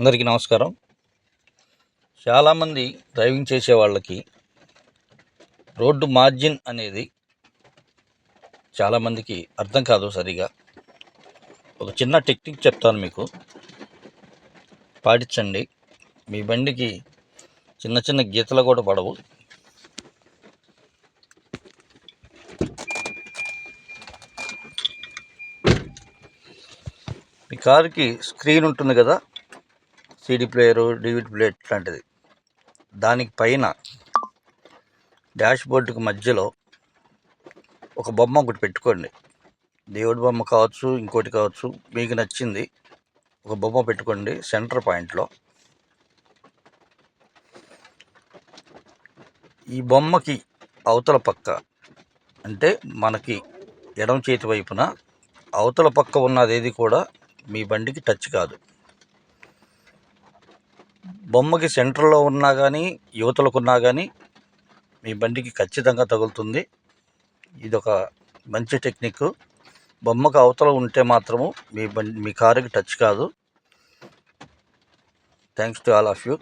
అందరికీ నమస్కారం. చాలామంది డ్రైవింగ్ చేసే వాళ్ళకి రోడ్డు మార్జిన్ అనేది చాలామందికి అర్థం కాదు సరిగా. ఒక చిన్న టెక్నిక్ చెప్తాను మీకు. పాటించండి. మీ బండికి చిన్న చిన్న గీతలు కూడా పడవు. మీ కారుకి స్క్రీన్ ఉంటుంది కదా? సీడీ ప్లేయరు డివిడి ప్లేయర్ లాంటిది దానికి పైన డాష్ బోర్డుకి మధ్యలో ఒక బొమ్మ ఒకటి పెట్టుకోండి. దేవుడి బొమ్మ కావచ్చు ఇంకోటి కావచ్చు మీకు నచ్చింది ఒక బొమ్మ పెట్టుకోండి సెంటర్ పాయింట్లో. ఈ బొమ్మకి అవతల పక్క అంటే మనకి ఎడమ చేతి వైపున అవతల పక్క ఉన్నది ఏది కూడా మీ బండికి టచ్ కాదు. బొమ్మకి సెంటర్లో ఉన్నా కానీ యువతలకు ఉన్నా కానీ మీ బండికి ఖచ్చితంగా తగులుతుంది. ఇది ఒక మంచి టెక్నిక్. బొమ్మకు అవతల ఉంటే మాత్రము మీ బండి మీ కారుకి టచ్ కాదు. Thanks to all of you.